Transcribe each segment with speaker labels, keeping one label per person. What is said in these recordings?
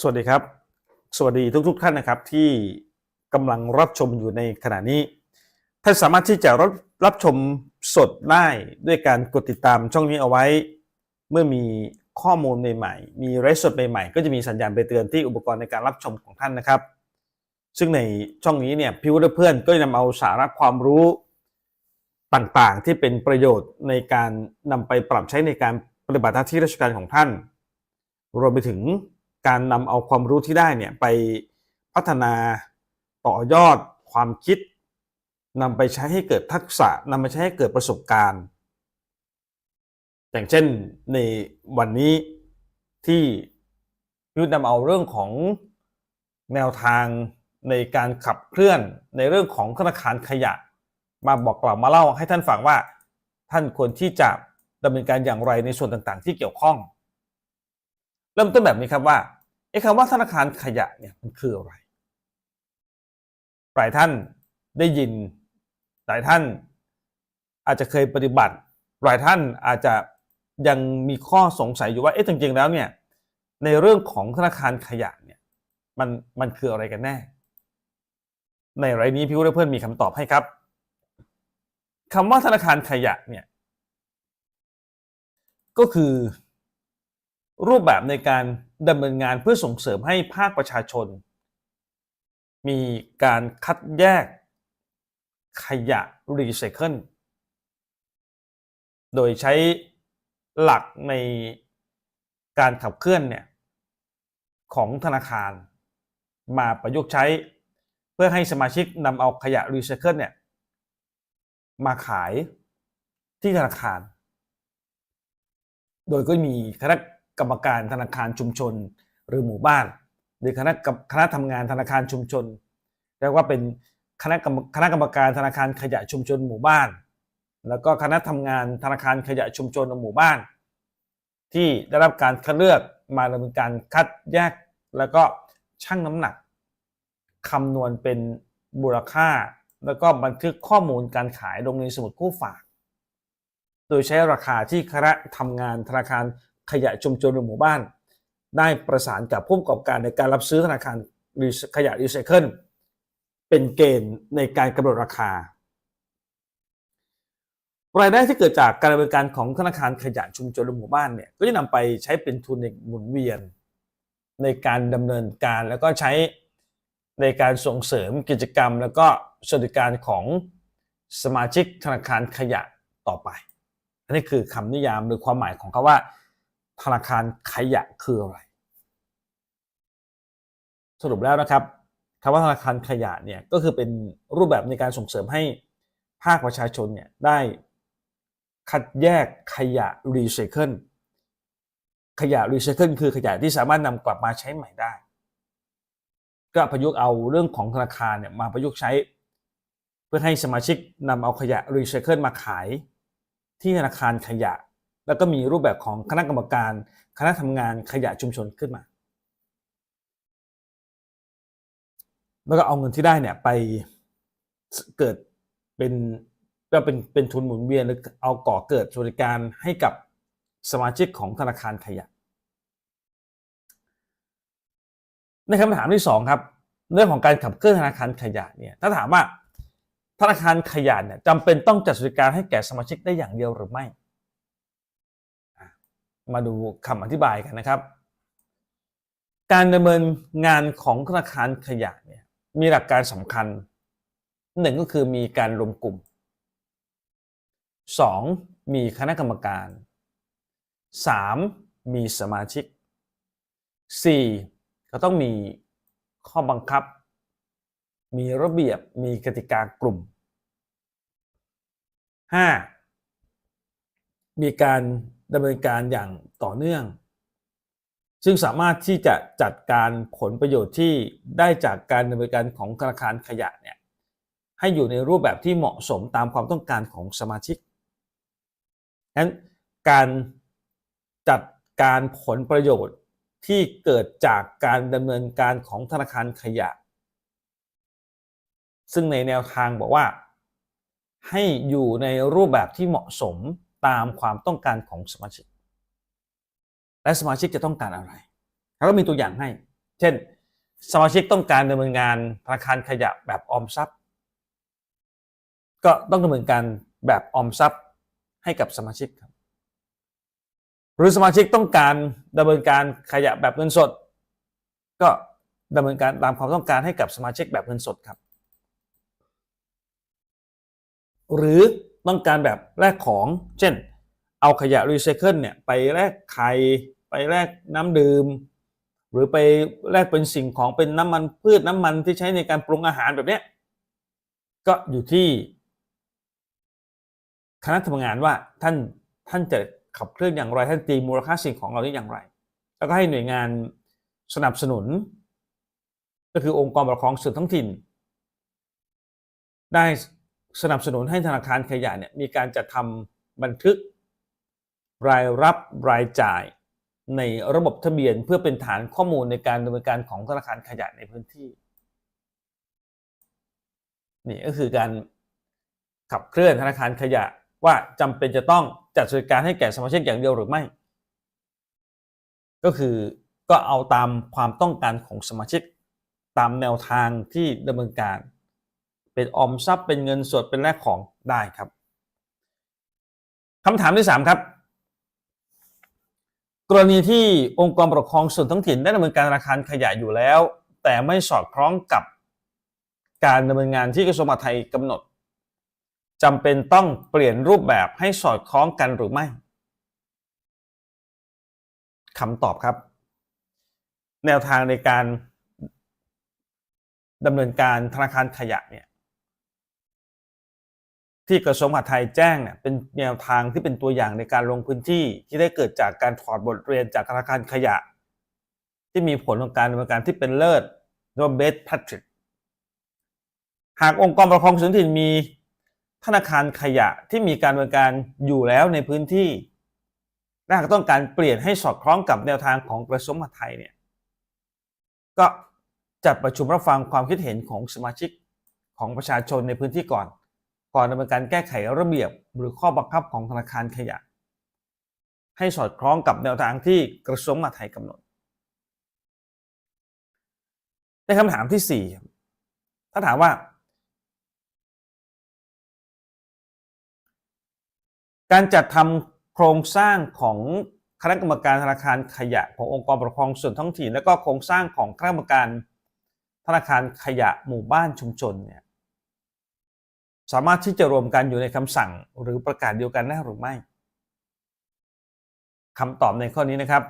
Speaker 1: สวัสดีครับ สวัสดีทุกๆท่านนะครับที่กำลังรับชมอยู่ในขณะนี้ท่านสามารถที่จะรับรับชมสดได้ด้วยการกดติดตามช่องนี้เอาไว้ เมื่อมีข้อมูลใหม่ๆ มีไลฟ์สดใหม่ๆ ก็จะมีสัญญาณไปเตือนที่อุปกรณ์ในการรับชมของท่านนะครับ ซึ่งในช่องนี้เนี่ยพี่วุฒิเพื่อนก็จะนำเอาสาระความรู้ต่างๆ ที่เป็นประโยชน์ในการนำไปปรับใช้ในการปฏิบัติหน้าที่ราชการของท่าน รวมไปถึง การนำเอาความรู้ที่ได้เนี่ยไปพัฒนาต่อยอดความคิดนำไปใช้ให้เกิดทักษะนำไปใช้ให้เกิดประสบการณ์ อย่างเช่นในวันนี้ที่ยุทธนำเอาเรื่องของแนวทางในการขับเคลื่อนในเรื่องของธนาคารขยะ มาบอกกล่าวมาเล่าให้ท่านฟังว่า ท่านควรที่จะดำเนินการอย่างไรในส่วนต่างๆ ที่เกี่ยวข้อง เริ่มต้นแบบนี้ครับว่าไอ้คำว่าธนาคารขยะเนี่ยมันคืออะไร หลายท่านได้ยิน หลายท่านอาจจะเคยปฏิบัติ หลายท่านอาจจะยังมีข้อสงสัยอยู่ว่า เอ๊ะ จริง ๆ แล้วเนี่ย ในเรื่องของธนาคารขยะเนี่ย มัน มันคืออะไรกันแน่ ในรายนี้พี่วุฒิเพื่อนมีคำตอบให้ครับคำว่าธนาคารขยะเนี่ย ก็คือ รูปแบบในการดำเนินงานเพื่อส่งเสริมให้ภาคประชาชน มีการคัดแยกขยะรีไซเคิลโดยใช้หลักในการขับเคลื่อนเนี่ยของธนาคาร มาประยุกต์ใช้เพื่อให้สมาชิกนำเอาขยะรีไซเคิลเนี่ยมาขายที่ธนาคาร โดยก็มีคณะ กรรมการธนาคารชุมชน หรือหมู่บ้าน หรือคณะคณะทำงานธนาคารชุมชนเรียกว่าเป็นคณะกรรมคณะกรรมการธนาคารขยะชุมชนหมู่บ้าน แล้วก็คณะทำงานธนาคารขยะชุมชนหมู่บ้าน ที่ได้รับการคัดเลือกมาดำเนินการคัดแยกแล้วก็ชั่งน้ำหนักคำนวณเป็นมูลค่า แล้วก็บันทึกข้อมูลการขายลงในสมุดคู่ฝาก โดยใช้ราคาที่คณะทำงานธนาคาร ขยะชุมชนหรือหมู่บ้าน ได้ประสานกับผู้ประกอบการในการรับซื้อธนาคารขยะรีไซเคิลเป็นเกณฑ์ในการกำหนดราคารายได้ที่เกิดจากการดำเนินการของธนาคารขยะชุมชนหรือหมู่บ้านเนี่ยก็จะนำไปใช้เป็นทุนในหมุนเวียน ในการดำเนินการแล้วก็ใช้ในการส่งเสริมกิจกรรม แล้วก็สวัสดิการของสมาชิกธนาคารขยะต่อไป อันนี้คือคำนิยามหรือความหมายของคาว่า ธนาคารขยะคืออะไร สรุปแล้วนะครับคำว่าธนาคารขยะเนี่ยก็คือเป็นรูปแบบในการส่งเสริมให้ภาคประชาชนเนี่ยได้คัดแยกขยะรีไซเคิลขยะรีไซเคิลคือขยะที่สามารถนำกลับมาใช้ใหม่ได้ ก็ประยุกต์เอาเรื่องของธนาคารเนี่ยมาประยุกต์ใช้ เพื่อให้สมาชิกนำเอาขยะรีไซเคิลมาขายที่ธนาคารขยะ แล้วก็มีรูปแบบของคณะกรรมการ คณะทำงานขยะชุมชนขึ้นมา แล้วก็เอาเงินที่ได้เนี่ยไปเกิดเป็นก็เป็นเป็นทุนหมุนเวียนหรือเอาก่อเกิดสวัสดิการให้กับสมาชิกของธนาคารขยะ ในคำถามที่สองครับ เรื่องของการขับเคลื่อนธนาคารขยะเนี่ยถ้าถามว่าธนาคารขยะเนี่ยจำเป็นต้องจัดสวัสดิการให้แก่สมาชิกได้อย่างเดียวหรือไม่ มาดูคำอธิบายกันนะครับ การดำเนินงานของธนาคารขยะเนี่ยมีหลักการสำคัญหนึ่งก็คือมีการรวมกลุ่มสองมีคณะกรรมการสามมีสมาชิกสี่ก็ต้องมีข้อบังคับ มีระเบียบมีกติกากลุ่มห้ามีการ ดำเนินการอย่างต่อเนื่อง ซึ่งสามารถที่จะจัดการผลประโยชน์ที่ได้จากการดำเนินการของธนาคารขยะเนี่ยให้อยู่ในรูปแบบที่เหมาะสมตามความต้องการของสมาชิกนั้นการจัดการผลประโยชน์ที่เกิดจากการดำเนินการของธนาคารขยะ ซึ่งในแนวทางบอกว่า ให้อยู่ในรูปแบบที่เหมาะสม ตามความต้องการของสมาชิก และสมาชิกจะต้องการอะไรเราก็มีตัวอย่างให้ เช่น สมาชิกต้องการดำเนินงานธนาคารขยะแบบออมทรัพย์ ก็ต้องดำเนินการแบบออมทรัพย์ให้กับสมาชิกครับ หรือสมาชิกต้องการดำเนินการขยะแบบเงินสด ก็ดำเนินการตามความต้องการให้กับสมาชิกแบบเงินสดครับ หรือ ต้องการแบบแลกของ เช่น เอาขยะรีไซเคิลเนี่ยไปแลกไข่ไปแลกน้ำดื่ม หรือไปแลกเป็นสิ่งของเป็นน้ำมันพืชน้ำมันที่ใช้ในการปรุงอาหารแบบเนี้ยก็อยู่ที่ คณะทำงานว่าท่านท่านจะขับเคลื่อนอย่างไรท่านตีมูลค่าสิ่งของเราได้อย่างไร แล้วก็ให้หน่วยงานสนับสนุน ก็คือองค์กรปกครองส่วนท้องถิ่น ได้ สนับสนุนให้ธนาคารขยะเนี่ยมีการจัดทำบันทึก รายรับรายจ่ายในระบบทะเบียนเพื่อเป็นฐานข้อมูลในการดำเนินการของธนาคารขยะในพื้นที่นี่ก็คือการขับเคลื่อนธนาคารขยะว่าจำเป็นจะต้องจัดสวัสดิการให้แก่สมาชิกอย่างเดียวหรือไม่ ก็คือก็เอาตามความต้องการของสมาชิกตามแนวทางที่ดำเนินการ เป็นออมทรัพย์เป็นเงินสดเป็นแลกของได้ครับคำถามที่ 3 ครับ กรณีที่องค์กรปกครองส่วนท้องถิ่นได้ดำเนินการธนาคารขยะอยู่แล้ว แต่ไม่สอดคล้องกับการดำเนินงานที่กระทรวงมหาดไทยกำหนดจำเป็นต้องเปลี่ยนรูปแบบให้สอดคล้องกันหรือไม่คำตอบครับ แนวทางในการดำเนินการธนาคารขยะเนี่ย ที่กระทรวงมหาดไทยแจ้งเนี่ยเป็นแนวทางที่เป็นตัวอย่างในการลงพื้นที่ที่ได้เกิดจากการถอดบทเรียนจากธนาคารขยะ ที่มีผลของการดำเนินการที่เป็นเลิศเรียกว่า best practice หากองค์กรปกครองส่วนท้องถิ่นมีธนาคารขยะที่มีการดำเนินการอยู่แล้วในพื้นที่และหากต้องการเปลี่ยนให้สอดคล้องกับแนวทางของกระทรวงมหาดไทยเนี่ยก็จัดประชุมรับฟังความคิดเห็นของสมาชิกของประชาชนในพื้นที่ก่อน ก่อนดำเนินการแก้ไขระเบียบหรือข้อบังคับของธนาคารขยะ ให้สอดคล้องกับแนวทางที่กระทรวงมหาดไทยกำหนด ในคำถามที่ 4 ถ้าถามว่า การจัดทำโครงสร้างของคณะกรรมการธนาคารขยะขององค์กรปกครองส่วนท้องถิ่น และก็โครงสร้างของคณะกรรมการธนาคารขยะหมู่บ้านชุมชนเนี่ย สามารถที่จะรวมกันอยู่ในคำสั่งหรือประกาศเดียวกันได้หรือไม่คำตอบในข้อนี้นะครับ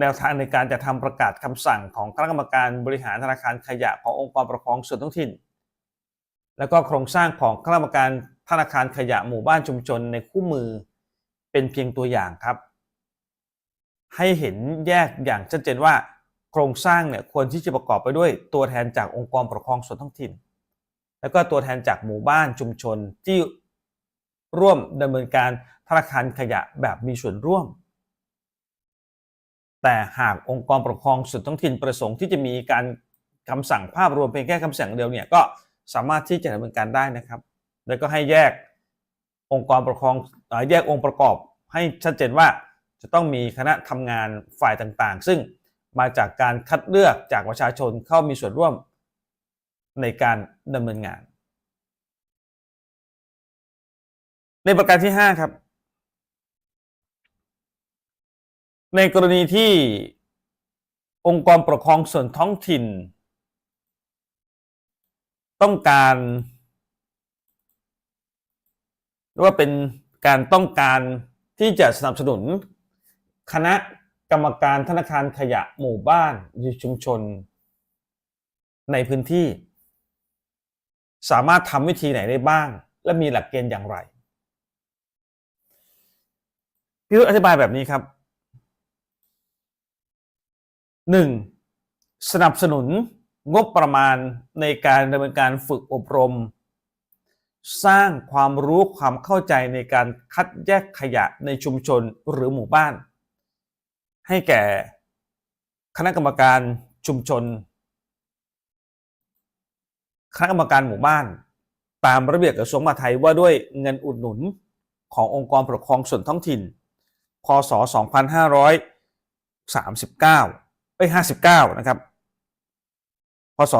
Speaker 1: แนวทางในการจะทำประกาศคำสั่งของคณะกรรมการบริหารธนาคารขยะขององค์กรปกครองส่วนท้องถิ่น แล้วก็โครงสร้างของคณะกรรมการธนาคารขยะหมู่บ้านชุมชนในคู่มือเป็นเพียงตัวอย่างครับ ให้เห็นแยกอย่างชัดเจนว่า โครงสร้างเนี่ยควรที่จะประกอบไปด้วยตัวแทนจากองค์กรปกครองส่วนท้องถิ่น แล้วก็ตัวแทนจากหมู่บ้านชุมชนที่ร่วมดำเนินการธนาคารขยะแบบมีส่วนร่วม แต่หากองค์กรปกครองส่วนท้องถิ่นประสงค์ที่จะมีการคำสั่งภาพรวมเพียงแค่คำสั่งเดียวเนี่ยก็สามารถที่จะดำเนินการได้นะครับ แล้วก็ให้แยกองค์กรปกครองแยกองค์ประกอบให้ชัดเจนว่าจะต้องมีคณะทำงานฝ่ายต่างๆ ซึ่งมาจากการคัดเลือกจากประชาชนเข้ามีส่วนร่วม ในการดำเนินงาน ในประการที่ 5 ครับ ในกรณีที่องค์กรปกครองส่วนท้องถิ่น ต้องการหรือว่าเป็นการต้องการที่จะสนับสนุน คณะกรรมการธนาคารขยะหมู่บ้านชุมชน ในพื้นที่ สามารถทำวิธีไหนได้บ้าง และมีหลักเกณฑ์อย่างไรพี่รุธอธิบายแบบนี้ครับ 1. สนับสนุนงบประมาณในการดำเนินการฝึกอบรม สร้างความรู้ความเข้าใจในการคัดแยกขยะในชุมชนหรือหมู่บ้าน ให้แก่คณะกรรมการชุมชน คณะกรรมการหมู่บ้าน ตามระเบียบกระทรวงมหาดไทยว่าด้วยเงินอุดหนุนขององค์กรปกครองส่วนท้องถิ่น พศ 2539เอ้ย59 นะครับ พศ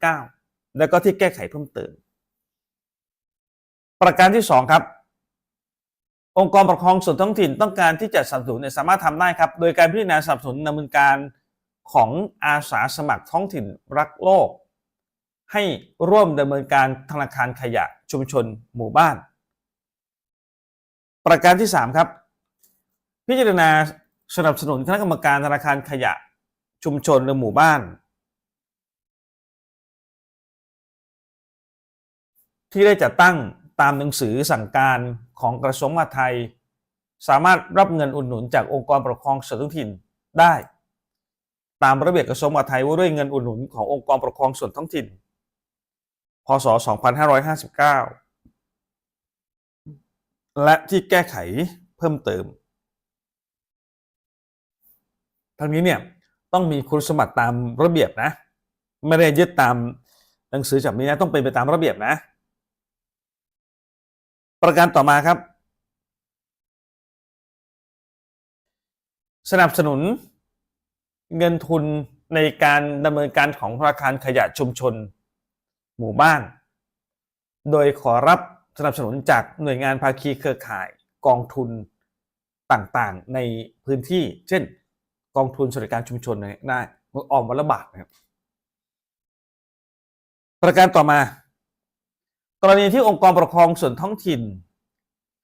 Speaker 1: 2559 แล้วก็ที่แก้ไขเพิ่มเติม ประการที่ 2 ครับ องค์กรปกครองส่วนท้องถิ่นต้องการที่จะสนับสนุนเนี่ยสามารถทำได้ครับ โดยการพิจารณาสนับสนุนดำเนินการของอาสาสมัครท้องถิ่นรักโลก ให้ร่วมดำเนินการธนาคารขยะชุมชนหมู่บ้าน ประการที่ 3 ครับ พิจารณาสนับสนุนคณะกรรมการธนาคารขยะชุมชนหรือหมู่บ้าน ที่ได้จัดตั้งตามหนังสือสั่งการของกระทรวงมหาดไทย สามารถรับเงินอุดหนุนจากองค์กรปกครองส่วนท้องถิ่นได้ ตามระเบียบกระทรวงมหาดไทยว่าด้วยเงินอุดหนุนขององค์กรปกครองส่วนท้องถิ่น พศ 2559 และที่แก้ไขเพิ่มเติม ทั้งนี้เนี่ยต้องมีคุณสมบัติตามระเบียบนะ ไม่ได้ยึดตามหนังสือฉบับนี้นะต้องเป็นไปตามระเบียบนะ ประการต่อมาครับ สนับสนุนเงินทุนในการดำเนินการของธนาคารขยะชุมชน หมู่บ้าน โดยขอรับสนับสนุนจากหน่วยงานภาคีเครือข่ายกองทุนต่างๆ ในพื้นที่ เช่น กองทุนสวัสดิการชุมชนเนี่ยได้ออมวันละบาทนะครับประการต่อมา กรณีที่องค์กรปกครองส่วนท้องถิ่น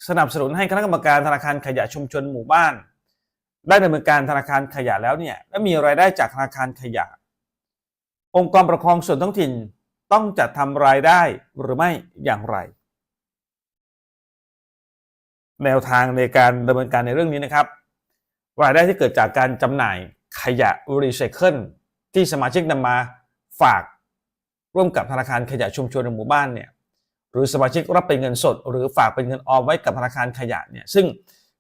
Speaker 1: สนับสนุนให้คณะกรรมการธนาคารขยะชุมชนหมู่บ้าน ได้ดำเนินการธนาคารขยะแล้วเนี่ยและมีรายได้จากธนาคารขยะ องค์กรปกครองส่วนท้องถิ่น ต้องจัดทำรายได้หรือไม่อย่างไร แนวทางในการดำเนินการในเรื่องนี้นะครับ รายได้ที่เกิดจากการจำหน่ายขยะรีไซเคิลที่สมาชิกนำมาฝากร่วมกับธนาคารขยะชุมชนในหมู่บ้านเนี่ยหรือสมาชิกรับเป็นเงินสด หรือฝากเป็นเงินออมไว้กับธนาคารขยะเนี่ยซึ่ง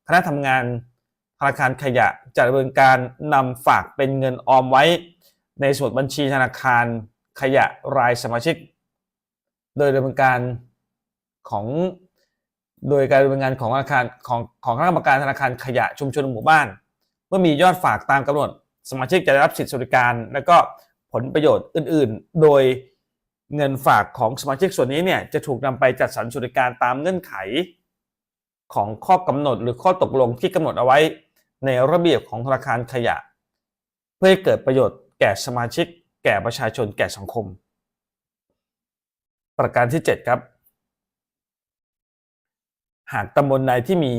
Speaker 1: คณะทำงานธนาคารขยะจะดำเนินการนำฝากเป็นเงินออมไว้ในสมุดบัญชีธนาคาร ขยะรายสมาชิก โดยดำเนินการของโดยการดำเนินงานของธนาคารของของคณะกรรมการธนาคารขยะชุมชนหมู่บ้าน เมื่อมียอดฝากตามกำหนด สมาชิกจะได้รับสิทธิสวัสดิการ และก็ผลประโยชน์อื่น ๆ โดยเงินฝากของสมาชิกส่วนนี้เนี่ยจะถูกนำไปจัดสรรสวัสดิการตามเงื่อนไข ของข้อกำหนดหรือข้อตกลงที่กำหนดเอาไว้ ในระเบียบของธนาคารขยะ เพื่อให้เกิดประโยชน์แก่สมาชิก แก่ประชาชนแก่สังคม ประการที่ 7 ครับ หากตำบลใดที่มี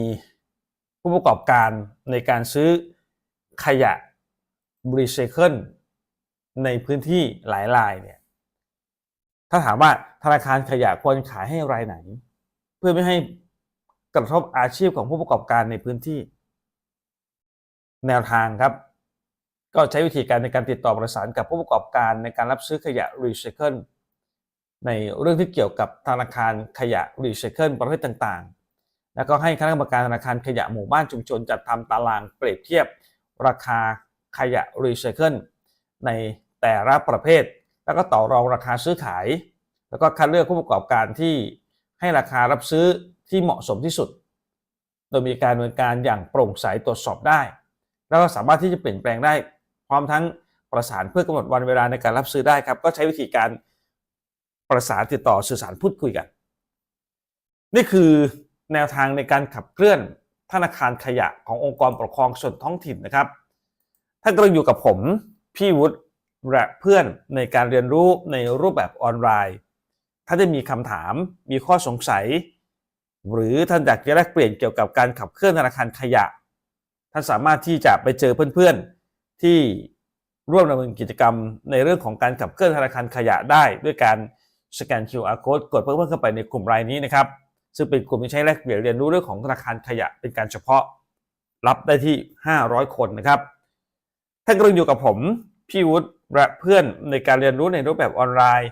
Speaker 1: ผู้ประกอบการในการซื้อขยะบรีไซเคิลในพื้นที่หลายรายเนี่ยถ้าถามว่าธนาคารขยะควรขายให้รายไหน เพื่อไม่ให้กระทบอาชีพของผู้ประกอบการในพื้นที่ แนวทางครับ ก็ใช้วิธีการในการติดต่อประสานกับผู้ประกอบการในการรับซื้อขยะรีไซเคิลในเรื่องที่เกี่ยวกับธนาคารขยะรีไซเคิลประเภทต่างๆ แล้วก็ให้คณะกรรมการธนาคารขยะหมู่บ้านชุมชน จัดทำตารางเปรียบเทียบ ราคาขยะรีไซเคิลในแต่ละประเภท แล้วก็ต่อรองราคาซื้อขาย แล้วก็คัดเลือกผู้ประกอบการที่ให้ราคารับซื้อที่เหมาะสมที่สุด โดยมีการดำเนินการอย่างโปร่งใสตรวจสอบได้ แล้วก็สามารถที่จะเปลี่ยนแปลงได้ พร้อมทั้งประสานเพื่อกำหนดวันเวลาในการรับซื้อได้ครับ ก็ใช้วิธีการประสานติดต่อสื่อสารพูดคุยกัน นี่คือแนวทางในการขับเคลื่อนธนาคารขยะขององค์กรปกครองส่วนท้องถิ่นนะครับท่านกำลังอยู่กับผมพี่วุฒิและเพื่อนในการเรียนรู้ในรูปแบบออนไลน์ ถ้าได้มีคำถามมีข้อสงสัย หรือท่านอยากจะแลกเปลี่ยนเกี่ยวกับการขับเคลื่อนธนาคารขยะ ท่านสามารถที่จะไปเจอเพื่อนๆ ที่ร่วมดำเนินกิจกรรมในเรื่องของการขับเคลื่อนธนาคารขยะได้ ด้วยการสแกน QR code กดเพิ่มเข้าไปในกลุ่มรายนี้นะครับ ซึ่งเป็นกลุ่มที่ใช้แลกเปลี่ยนเรียนรู้เรื่องของธนาคารขยะเป็นการเฉพาะรับได้ที่ 500 คนนะครับท่านกำลังอยู่กับผมพี่วุฒิและเพื่อนในการเรียนรู้ในรูปแบบออนไลน์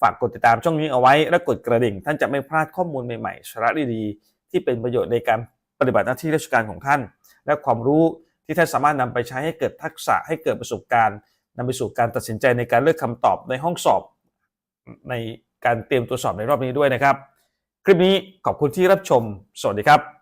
Speaker 1: ฝากกดติดตามช่องนี้เอาไว้ และกดกระดิ่ง ท่านจะไม่พลาดข้อมูลใหม่ๆสาระดีๆที่เป็นประโยชน์ในการปฏิบัติหน้าที่ราชการของท่าน และความรู้ ที่ท่านสามารถนำไปใช้ให้เกิดทักษะให้เกิดประสบการณ์นำไปสู่การตัดสินใจในการเลือกคำตอบในห้องสอบ ในการเตรียมตัวสอบในรอบนี้ด้วยนะครับ คลิปนี้ขอบคุณที่รับชม สวัสดีครับ